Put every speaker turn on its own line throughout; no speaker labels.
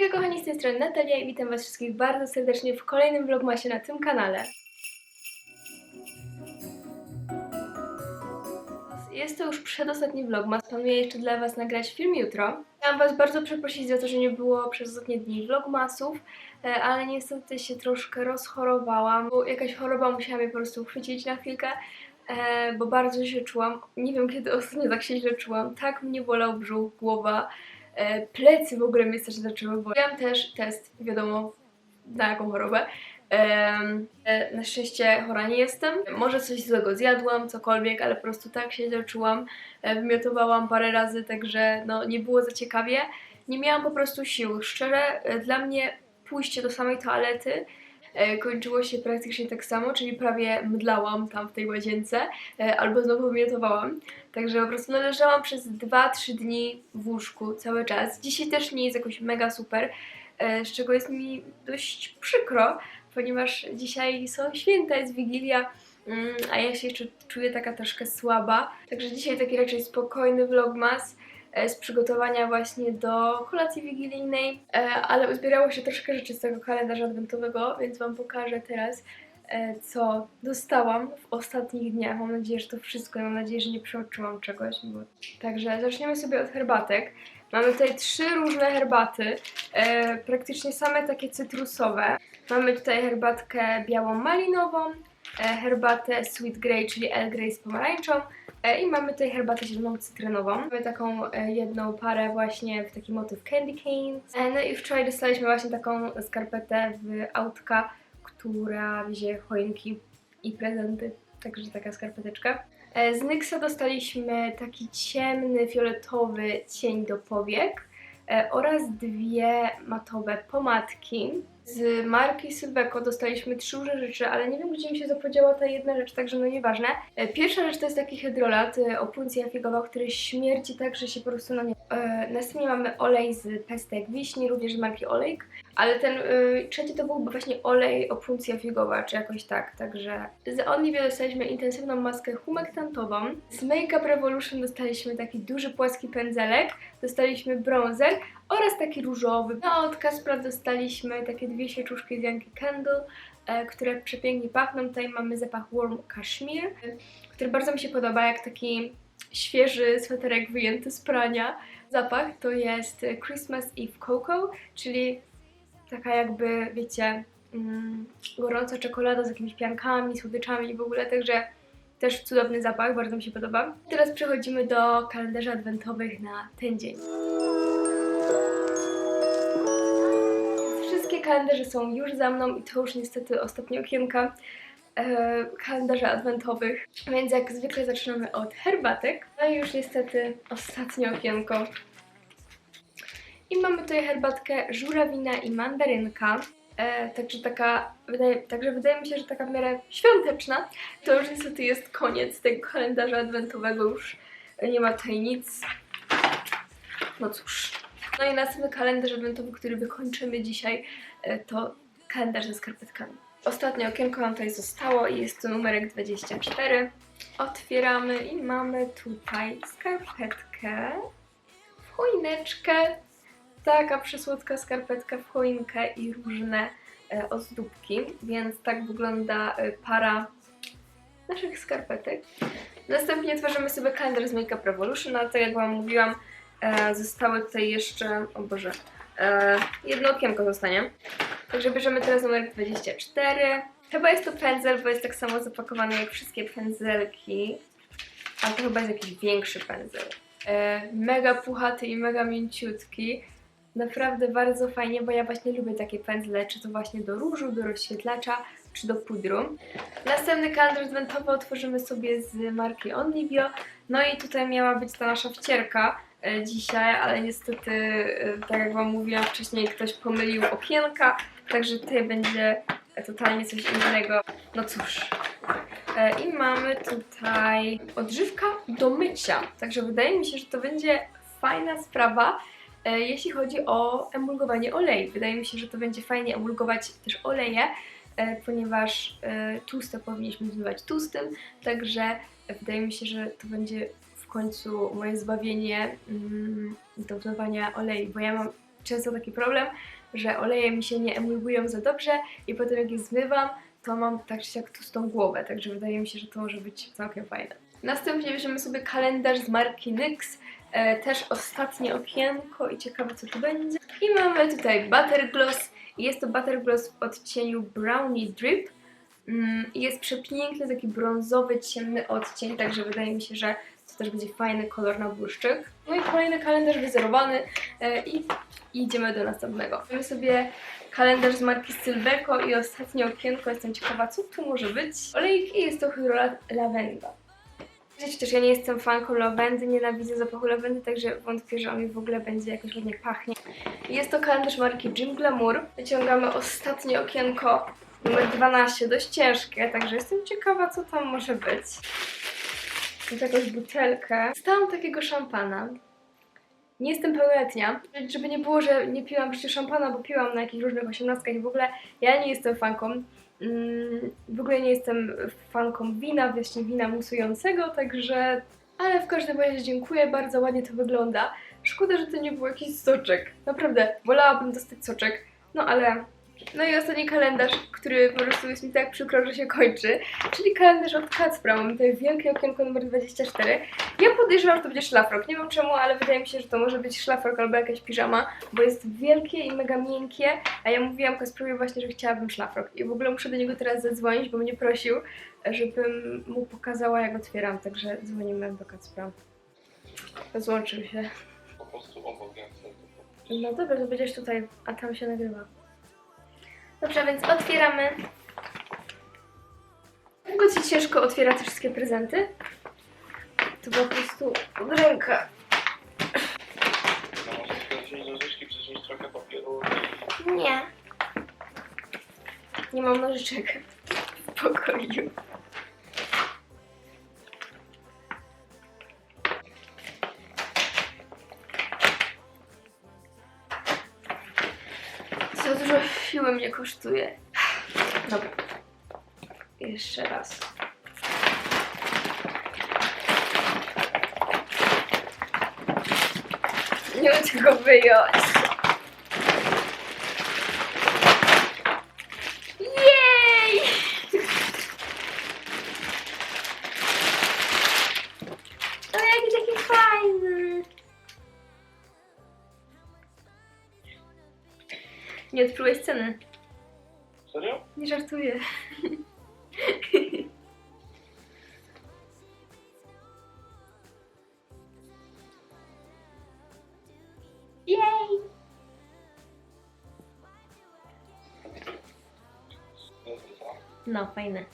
Hejka kochani, z tej strony Natalia i witam was wszystkich bardzo serdecznie w kolejnym vlogmasie na tym kanale. Jest to już przedostatni vlogmas, planuję jeszcze dla was nagrać film jutro. Chciałam was bardzo przeprosić za to, że nie było przez ostatnie dni vlogmasów, e, ale niestety się troszkę rozchorowałam, bo jakaś choroba musiała mnie po prostu uchwycić na chwilkę, e, bo bardzo się czułam. Nie wiem kiedy ostatnio tak się źle czułam. Tak mnie bolał brzuch, głowa, plecy w ogóle mnie też zaczęły boleć. Miałam też test, wiadomo na jaką chorobę. E, na szczęście chora nie jestem. Może coś złego zjadłam, cokolwiek, ale po prostu tak się źle czułam. E, Wymiotowałam parę razy, także no, nie było za ciekawie. Nie miałam po prostu sił. Szczerze, e, dla mnie pójście do samej toalety e, kończyło się praktycznie tak samo, czyli prawie mdlałam tam w tej łazience, e, albo znowu wymiotowałam. Także po prostu no, leżałam przez 2-3 dni w łóżku cały czas. Dzisiaj też nie jest jakoś mega super, e, z czego jest mi dość przykro, ponieważ dzisiaj są święta, jest Wigilia, mm, a ja się jeszcze czuję taka troszkę słaba. Także dzisiaj taki raczej spokojny vlogmas e, z przygotowania właśnie do kolacji wigilijnej, e, ale uzbierało się troszkę rzeczy z tego kalendarza adwentowego, więc Wam pokażę teraz, e, co dostałam w ostatnich dniach. Mam nadzieję, że to wszystko, mam nadzieję, że nie przeoczyłam czegoś. Bo... Także zaczniemy sobie od herbatek. Mamy tutaj trzy różne herbaty, e, praktycznie same takie cytrusowe. Mamy tutaj herbatkę białą malinową, e, herbatę Sweet Grey, czyli Earl Grey z pomarańczą e, i mamy tutaj herbatę zieloną cytrynową. Mamy taką e, jedną parę właśnie w taki motyw candy canes. E, no i wczoraj dostaliśmy właśnie taką skarpetę w autka, która wiezie choinki i prezenty. Także taka skarpeteczka. E, Z Nyxa dostaliśmy taki ciemny, fioletowy cień do powiek e, oraz dwie matowe pomadki. Z marki Sylveko dostaliśmy trzy różne rzeczy, ale nie wiem gdzie mi się zapodziała ta jedna rzecz, także no nieważne. E, Pierwsza rzecz to jest taki hydrolat, e, opuncja figowa, który śmierdzi tak, że się po prostu na nie... E, Następnie mamy olej z pestek wiśni, również z marki Olejk, ale ten trzeci to byłby właśnie olej opuncja figowa, czy jakoś tak, także z Onlivia dostaliśmy intensywną maskę humektantową, z Makeup Revolution dostaliśmy taki duży płaski pędzelek, dostaliśmy bronzer oraz taki różowy. No od Kaspra dostaliśmy takie dwie świeczuszki z Yankee Candle, e, które przepięknie pachną. Tutaj mamy zapach Warm Cashmere, który bardzo mi się podoba, jak taki świeży sweterek wyjęty z prania. Zapach to jest Christmas Eve Cocoa, czyli taka jakby, wiecie, mm, gorąca czekolada z jakimiś piankami, słodyczami i w ogóle, także też cudowny zapach, bardzo mi się podoba. Teraz przechodzimy do kalendarzy adwentowych na ten dzień. Kalendarze są już za mną i to już niestety ostatnie okienka e, kalendarzy adwentowych, więc jak zwykle zaczynamy od herbatek. No i już niestety ostatnie okienko. I mamy tutaj herbatkę żurawina i mandarynka. E, także taka, wydaje, także wydaje mi się, że taka w miarę świąteczna. To już niestety jest koniec tego kalendarza adwentowego, już nie ma tutaj nic. No cóż. No i następny kalendarz adwentowy, który wykończymy dzisiaj, to kalendarz ze skarpetkami. Ostatnie okienko nam tutaj zostało i jest to numerek 24. Otwieramy i mamy tutaj skarpetkę w choineczkę. Taka przysłodka skarpetka w choinkę i różne e, ozdóbki, więc tak wygląda e, para naszych skarpetek. Następnie tworzymy sobie kalendarz z Makeup Revolution, ale tak jak Wam mówiłam, e, zostały tutaj jeszcze, o Boże, e, jedno okienko zostanie. Także bierzemy teraz numer 24. Chyba jest to pędzel, bo jest tak samo zapakowany jak wszystkie pędzelki, ale to chyba jest jakiś większy pędzel. E, mega puchaty i mega mięciutki. Naprawdę bardzo fajnie, bo ja właśnie lubię takie pędzle, czy to właśnie do różu, do rozświetlacza, czy do pudru. Następny kalendarz adwentowy otworzymy sobie z marki Onlivio. No i tutaj miała być ta nasza wcierka e, dzisiaj, ale niestety, e, tak jak Wam mówiłam wcześniej, ktoś pomylił okienka, także tutaj będzie e, totalnie coś innego. No cóż. E, I mamy tutaj odżywka do mycia, także wydaje mi się, że to będzie fajna sprawa, e, jeśli chodzi o emulgowanie olei. Wydaje mi się, że to będzie fajnie emulgować też oleje, e, ponieważ e, tłuste powinniśmy zmywać tłustym, także wydaje mi się, że to będzie końcu moje zbawienie mm, do zmywania olei, bo ja mam często taki problem, że oleje mi się nie emulgują za dobrze i potem jak je zmywam, to mam tak czy siak tłustą głowę, także wydaje mi się, że to może być całkiem fajne. Następnie bierzemy sobie kalendarz z marki NYX, e, też ostatnie okienko i ciekawe co tu będzie. I mamy tutaj Butter Gloss i jest to Butter Gloss w odcieniu Brownie Drip. Mm, Jest przepiękny, taki brązowy, ciemny odcień, także wydaje mi się, że to też będzie fajny kolor na błyszczyk. No i kolejny kalendarz wyzerowany e, i idziemy do następnego. Mamy sobie kalendarz z marki Sylveco i ostatnie okienko. Jestem ciekawa, co tu może być. Olejki jest to chyba lawenda. Wiecie też, ja nie jestem fanką lawendy, nienawidzę zapachu lawendy, także wątpię, że on mi w ogóle będzie jakoś ładnie pachnie. Jest to kalendarz marki Jim Glamour. Wyciągamy ostatnie okienko numer 12, dość ciężkie, także jestem ciekawa, co tam może być. Jakąś butelkę. Dostałam takiego szampana. Nie jestem pełnoletnia, żeby nie było, że nie piłam przecież szampana, bo piłam na jakichś różnych osiemnastkach i w ogóle ja nie jestem fanką. Mm, w ogóle nie jestem fanką wina, właśnie wina musującego, także... Ale w każdym razie dziękuję, bardzo ładnie to wygląda. Szkoda, że to nie był jakiś soczek. Naprawdę, wolałabym dostać soczek. No ale... No i ostatni kalendarz, który po prostu jest mi tak przykro, że się kończy, czyli kalendarz od Kacpra. Mamy tutaj wielkie okienko numer 24. Ja podejrzewam, że to będzie szlafrok. Nie wiem czemu, ale wydaje mi się, że to może być szlafrok albo jakaś piżama, bo jest wielkie i mega miękkie, a ja mówiłam Kasprowi właśnie, że chciałabym szlafrok. I w ogóle muszę do niego teraz zadzwonić, bo mnie prosił, żebym mu pokazała jak otwieram, także dzwonimy do Kacpra. Rozłączył się.
po prostu to
No dobra, to będziesz tutaj, a tam się nagrywa. Dobrze, więc otwieramy. Dlaczego ci ciężko otwiera te wszystkie prezenty? To po prostu ręka.
No może tylko wziąć nożyczki, przyciąć trochę papieru
Nie. Nie mam nożyczek w pokoju. Za dużo siły mnie kosztuje. Dobra. Jeszcze raz. Nie mam tego wyjąć. No, fajne.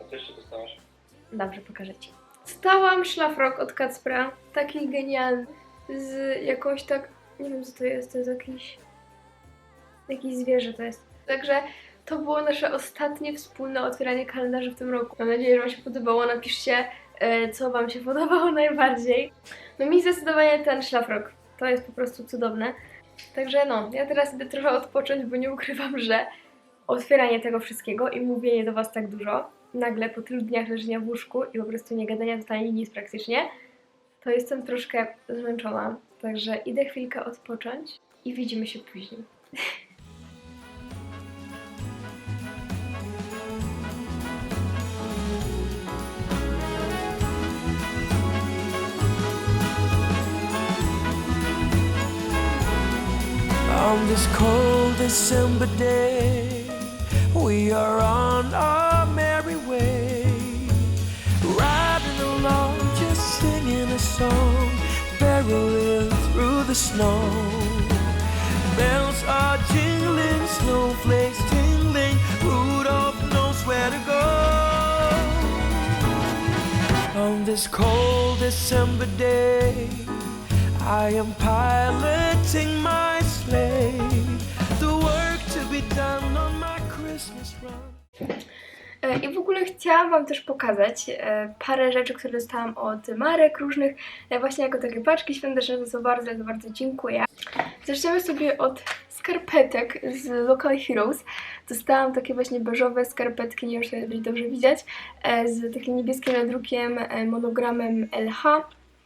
A co jeszcze dostałaś?
Dobrze, pokażę Ci. Stałam szlafrok od Kacpra, taki genialny, z jakąś tak, nie wiem co to jest, to jest jakiś, jakieś zwierzę to jest. Także to było nasze ostatnie wspólne otwieranie kalendarzy w tym roku. Mam nadzieję, że Wam się podobało, napiszcie, e, co Wam się podobało najbardziej. No mi zdecydowanie ten szlafrok, to jest po prostu cudowne. Także no, ja teraz idę trochę odpocząć, bo nie ukrywam, że otwieranie tego wszystkiego i mówienie do Was tak dużo, nagle po tylu dniach leżenia w łóżku i po prostu nie gadania totalnie nic praktycznie, to jestem troszkę zmęczona. Także idę chwilkę odpocząć i widzimy się później.
On this cold December day, we are on our merry way, riding along, just singing a song, barreling through the snow. Bells are jingling, snowflakes tingling, Rudolph knows where to go. On this cold December day, I am piloting my sleigh. The work to be done on my
I w ogóle chciałam Wam też pokazać e, parę rzeczy, które dostałam od marek różnych, e, właśnie jako takie paczki świąteczne, za co bardzo, bardzo dziękuję. Zaczniemy sobie od skarpetek z Local Heroes. Dostałam takie właśnie beżowe skarpetki, nie wiem, czy będzie dobrze widać, e, z takim niebieskim nadrukiem, e, monogramem LH.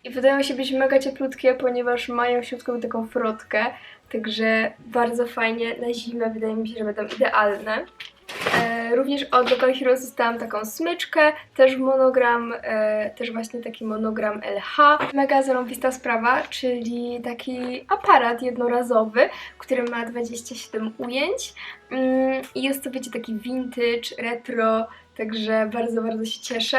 I wydają się być mega cieplutkie, ponieważ mają w środku taką frotkę, także bardzo fajnie na zimę wydaje mi się, że będą idealne. E, również od Local Heroes dostałam taką smyczkę, też monogram, e, też właśnie taki monogram LH. Mega zarąbista sprawa, czyli taki aparat jednorazowy, który ma 27 ujęć mm, i jest to wiecie taki vintage, retro, także bardzo, bardzo się cieszę.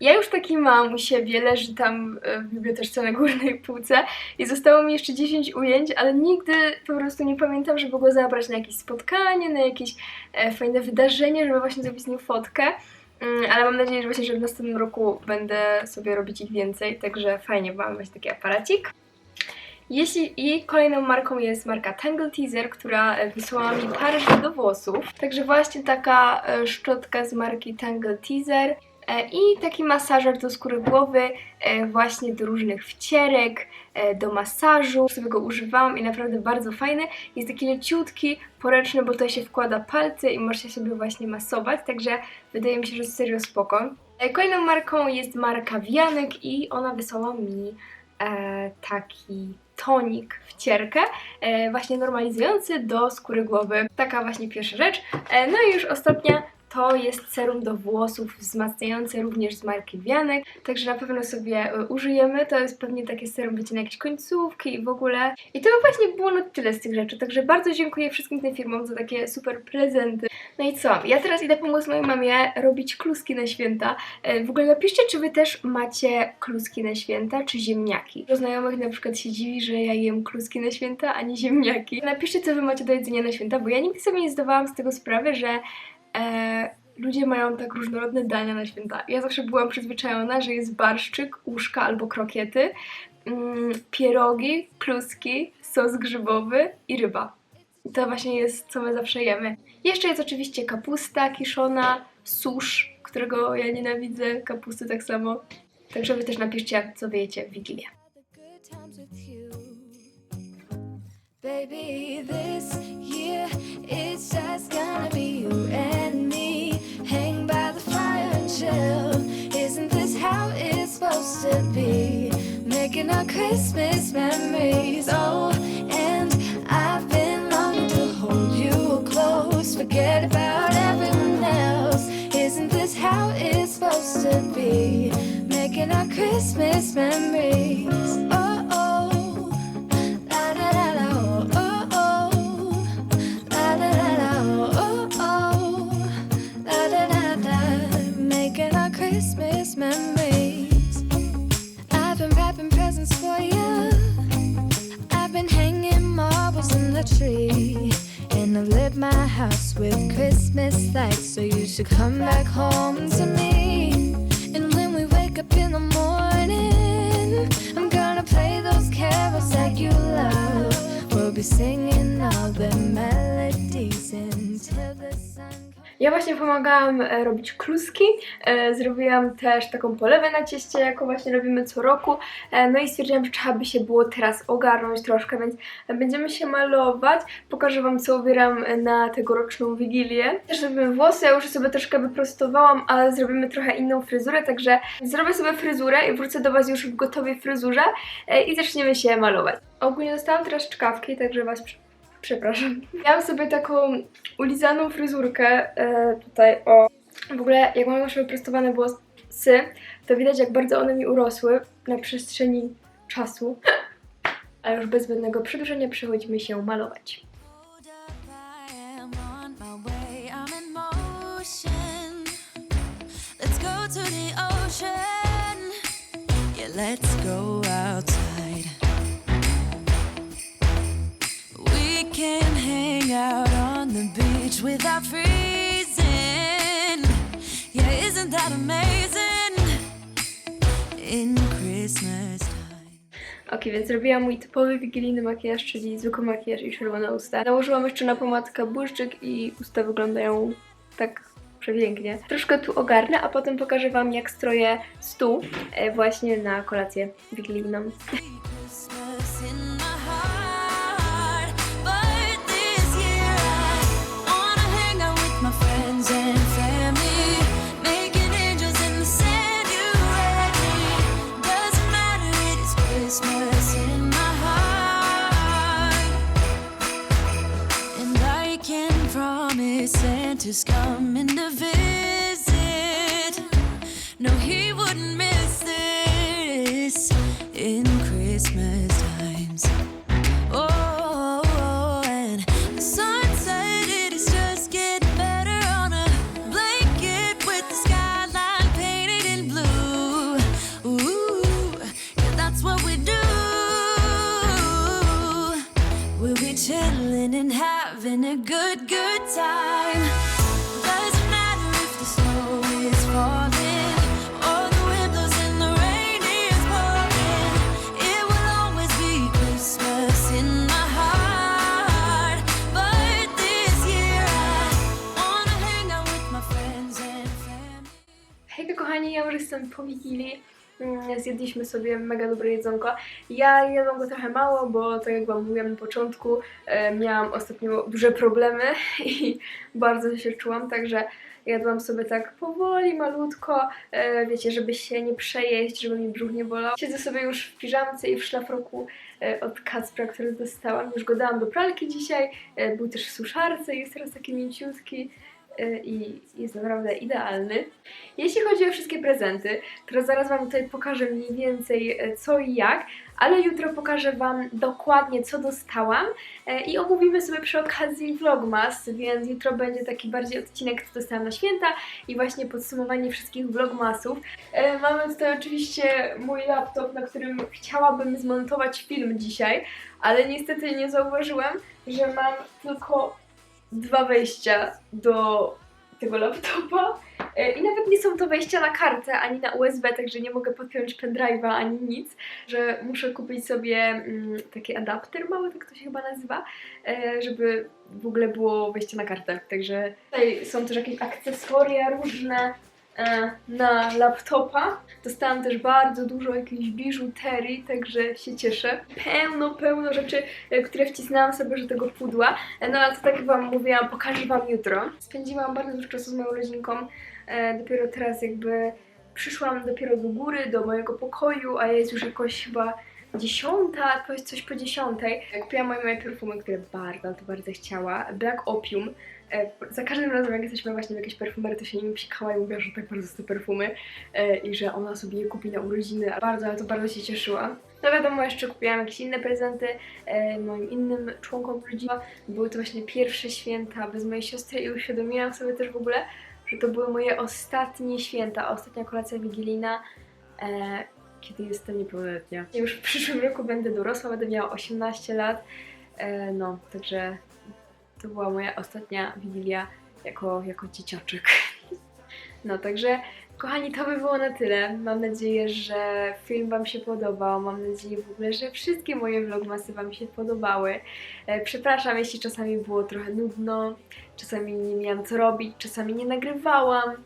Ja już taki mam u siebie, leży tam e, w biblioteczce na górnej półce i zostało mi jeszcze 10 ujęć, ale nigdy po prostu nie pamiętam, żeby go zabrać na jakieś spotkanie, na jakieś e, fajne wydarzenie, żeby właśnie zrobić z nim fotkę. Mm, ale mam nadzieję, że właśnie, że w następnym roku będę sobie robić ich więcej, także fajnie, mam właśnie taki aparacik. Jeśli i kolejną marką jest marka Tangle Teaser, która e, wysłała mi parę do włosów. Także właśnie taka szczotka z marki Tangle Teaser. E, I taki masażer do skóry głowy, e, właśnie do różnych wcierek, e, do masażu. Sobie go używałam i naprawdę bardzo fajny. Jest taki leciutki, poręczny, bo tutaj się wkłada palce i można sobie właśnie masować, także wydaje mi się, że serio spoko. Kolejną marką jest marka Wianek i ona wysłała mi taki tonik wcierkę, właśnie normalizujący do skóry głowy. Taka właśnie pierwsza rzecz. No i już ostatnia to jest serum do włosów wzmacniające również z marki Wianek, także na pewno sobie e, użyjemy. To jest pewnie takie serum, wiecie, na jakieś końcówki i w ogóle. I to właśnie było na tyle z tych rzeczy, także bardzo dziękuję wszystkim tym firmom za takie super prezenty. No i co? Ja teraz idę pomóc mojej mamie robić kluski na święta. E, W ogóle napiszcie, czy wy też macie kluski na święta, czy ziemniaki. Dużo znajomych na przykład się dziwi, że ja jem kluski na święta, a nie ziemniaki. Napiszcie, co wy macie do jedzenia na święta, bo ja nigdy sobie nie zdawałam z tego sprawy, że e, ludzie mają tak różnorodne dania na święta. Ja zawsze byłam przyzwyczajona, że jest barszczyk, łóżka albo krokiety, mm, pierogi, kluski, sos grzybowy i ryba. To właśnie jest, co my zawsze jemy. Jeszcze jest oczywiście kapusta kiszona, susz, którego ja nienawidzę, kapusty tak samo. Także wy też napiszcie, co wiecie w Wigilię.
Baby, this year it's just gonna be you and me. Hang by the fire and chill. Isn't this how it's supposed to be? Making our Christmas memories. Oh, and I've been longing to hold you close. Forget about everyone else. Isn't this how it's supposed to be? Making our Christmas memories. Be singing all the melodies until the.
Ja właśnie pomagałam e, robić kluski, e, zrobiłam też taką polewę na cieście, jaką właśnie robimy co roku, e, no i stwierdziłam, że trzeba by się było teraz ogarnąć troszkę, więc będziemy się malować, pokażę Wam co ubieram na tegoroczną Wigilię. Też zrobimy włosy, ja już sobie troszkę wyprostowałam, ale zrobimy trochę inną fryzurę, także zrobię sobie fryzurę i wrócę do Was już w gotowej fryzurze i zaczniemy się malować. Ogólnie dostałam teraz czkawki, także Was przepraszam. Miałam sobie taką ulizaną fryzurkę e, tutaj o. W ogóle jak mam już wyprostowane włosy, to widać jak bardzo one mi urosły na przestrzeni czasu. A już bez zbędnego przedłużenia przechodzimy się malować.
Hold up, I out on the beach without freezing. Yeah, isn't that amazing? In Christmas time.
Ok, więc zrobiłam mój typowy wigilijny makijaż, czyli zwykły makijaż i czerwone usta. Nałożyłam jeszcze na pomadkę błyszczyk i usta wyglądają tak przepięknie. Troszkę tu ogarnę, a potem pokażę Wam jak stroję stół e, właśnie na kolację wigilijną.
Santa's coming to visit. No, he wouldn't miss this in Christmas times.
Jestem po Wigilii. Mm, Zjedliśmy sobie mega dobre jedzonko. Ja jadłam go trochę mało, bo tak jak Wam mówiłam na początku, e, miałam ostatnio duże problemy i bardzo się czułam, także jadłam sobie tak powoli, malutko, e, wiecie, żeby się nie przejeść, żeby mi brzuch nie bolał. Siedzę sobie już w piżamce i w szlafroku e, od Kacpra, który dostałam. Już go dałam do pralki dzisiaj, był też w suszarce, jest teraz taki mięciutki i jest naprawdę idealny. Jeśli chodzi o wszystkie prezenty, to zaraz Wam tutaj pokażę mniej więcej e, co i jak, ale jutro pokażę Wam dokładnie co dostałam e, i omówimy sobie przy okazji vlogmas, więc jutro będzie taki bardziej odcinek co dostałam na święta i właśnie podsumowanie wszystkich vlogmasów. E, Mamy tutaj oczywiście mój laptop, na którym chciałabym zmontować film dzisiaj, ale niestety nie zauważyłam, że mam tylko dwa wejścia do tego laptopa. E, I nawet nie są to wejścia na kartę ani na USB, także nie mogę podpiąć pendrive'a ani nic, że muszę kupić sobie mm, taki adapter mały, tak to się chyba nazywa, e, żeby w ogóle było wejście na kartę. Także tutaj są też jakieś akcesoria różne na laptopa. Dostałam też bardzo dużo jakiejś biżuterii, także się cieszę. Pełno, pełno rzeczy, e, które wcisnęłam sobie do tego pudła. E, No ale to tak Wam mówiłam, pokażę Wam jutro. Spędziłam bardzo dużo czasu z moją rodzinką. E, dopiero teraz jakby przyszłam dopiero do góry, do mojego pokoju, a jest już jakoś chyba dziesiąta, coś, coś po dziesiątej. Kupiłam moje, moje perfumy, które bardzo, to bardzo chciała. Black Opium. E, za każdym razem, jak jesteśmy właśnie w jakiejś perfumerii, to się nim psikała i mówiła, że tak bardzo chcę perfumy e, i że ona sobie je kupi na urodziny. Bardzo, ale to bardzo się cieszyłam. No wiadomo, jeszcze kupiłam jakieś inne prezenty e, moim innym członkom rodziny. Były to właśnie pierwsze święta bez mojej siostry i uświadomiłam sobie też w ogóle, że to były moje ostatnie święta, ostatnia kolacja wigilijna, kiedy jestem niepełnoletnia. Już w przyszłym roku będę dorosła, będę miała 18 lat, e, no, także to była moja ostatnia wigilia jako, jako dzieciaczek. No, także kochani, to by było na tyle. Mam nadzieję, że film Wam się podobał. Mam nadzieję w ogóle, że wszystkie moje vlogmasy Wam się podobały. E, Przepraszam, jeśli czasami było trochę nudno, czasami nie miałam co robić, czasami nie nagrywałam.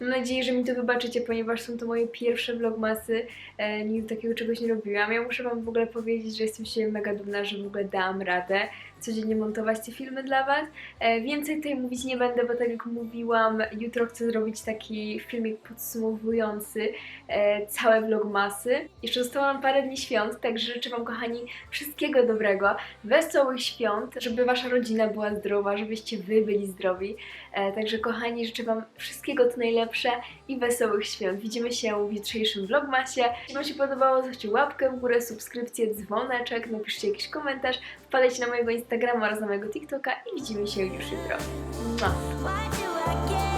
Mam nadzieję, że mi to wybaczycie, ponieważ są to moje pierwsze vlogmasy. E, nigdy takiego czegoś nie robiłam. Ja muszę Wam w ogóle powiedzieć, że jestem się mega dumna, że w ogóle dałam radę codziennie montować te filmy dla Was. E, więcej tutaj mówić nie będę, bo tak jak mówiłam, jutro chcę zrobić taki filmik podsumowujący e, całe vlogmasy. Jeszcze zostało nam parę dni świąt, także życzę Wam, kochani, wszystkiego dobrego, wesołych świąt, żeby Wasza rodzina była zdrowa, żebyście Wy byli zdrowi. E, także, kochani, życzę Wam wszystkiego co najlepsze i wesołych świąt. Widzimy się w jutrzejszym vlogmasie. Jeśli Wam się podobało, zostawcie łapkę w górę, subskrypcję, dzwoneczek, napiszcie jakiś komentarz, wpadajcie na mojego Instagrama oraz na mojego TikToka i widzimy się już jutro. Mua.